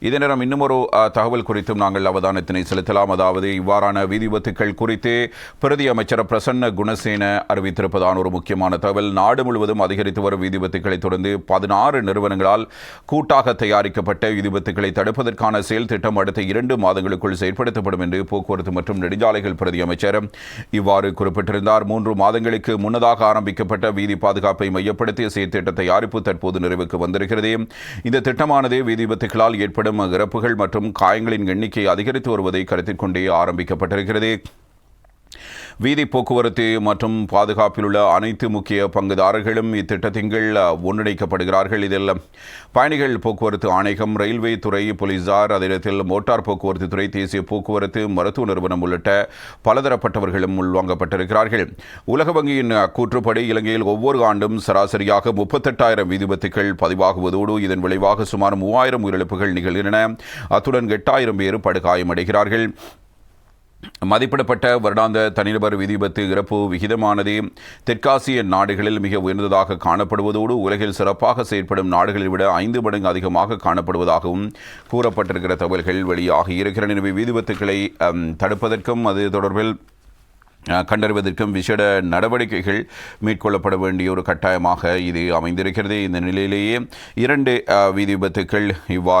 இதே நேரம் இன்னும் ஒரு தகவல் குறித்தும் நாங்கள் அவதானத்தினை செலுத்தலாம். அதாவது இவ்வாறான வீதி விபத்துக்கள் குறித்து பிரதி அமைச்சர் பிரசன்ன குணசேன அறிவித்திருப்பதான ஒரு முக்கியமான தகவல். நாடு முழுவதும் அதிகரித்து வரும் வீதி விபத்துக்களை தொடர்ந்து பதினாறு நிறுவனங்களால் கூட்டாக தயாரிக்கப்பட்ட வீதி விபத்துக்களை தடுப்பதற்கான செயல் திட்டம் அடுத்த இரண்டு மாதங்களுக்குள் செயற்படுத்தப்படும் என்று போக்குவரத்து மற்றும் நெடுஞ்சாலைகள் பிரதி அமைச்சர் இவ்வாறு குறிப்பிட்டிருந்தார். மூன்று மாதங்களுக்கு முன்னதாக ஆரம்பிக்கப்பட்ட வீதி பாதுகாப்பை மையப்படுத்திய செயற்திட்ட தயாரிப்பு தற்போது நிறைவுக்கு வந்திருக்கிறது. இந்த திட்டமானது வீதி விபத்துகளால் ஏற்படும் இறப்புகள் மற்றும் காயங்களின் எண்ணிக்கை அதிகரித்து வருவதை கருத்தில் கொண்டே ஆரம்பிக்கப்பட்டிருக்கிறது. வீதி போக்குவரத்து மற்றும் பாதுகாப்பில் உள்ள அனைத்து முக்கிய பங்குதாரர்களும் இத்திட்டத்தின் கீழ் ஒன்றிணைக்கப்படுகிறார்கள். இதில் பயணிகள் போக்குவரத்து ஆணையம் ரயில்வே துறை போலீசார் அதே நேரத்தில் மோட்டார் போக்குவரத்து துறை தேசிய போக்குவரத்து மருத்துவ நிறுவனம் உள்ளிட்ட பலதரப்பட்டவர்களும் உள்வாங்கப்பட்டிருக்கிறார்கள். உலக வங்கியின் கூற்றுப்படி இலங்கையில் ஒவ்வொரு ஆண்டும் சராசரியாக முப்பத்தெட்டாயிரம் விதிபத்துக்கள் பதிவாகுவதோடு இதன் விளைவாக சுமார் மூவாயிரம் உயிரிழப்புகள் நிகழ்கின்றன. அத்துடன் எட்டாயிரம் பேர் படுகாயமடைகிறார்கள். மதிப்பிடப்பட்ட வருடாந்த தனிநபர் விதிபத்து இறப்பு விகிதமானது தெற்காசிய நாடுகளில் மிக உயர்ந்ததாக காணப்படுவதோடு உலகில் சிறப்பாக செயற்படும் நாடுகளை விட ஐந்து மடங்கு அதிகமாக காணப்படுவதாகவும் கூறப்பட்டிருக்கிற தகவல்கள் வெளியாகி இருக்கிற எனவே விதிபத்துக்களை தடுப்பதற்கும் அது தொடர்பில் கண்டறிவதற்கும் விசேட நடவடிக்கைகள் மேற்கொள்ளப்பட வேண்டிய ஒரு கட்டாயமாக இது அமைந்திருக்கிறது. இந்த நிலையிலேயே இரண்டு அஹ், வீதி விபத்துக்கள் இவ்வாறு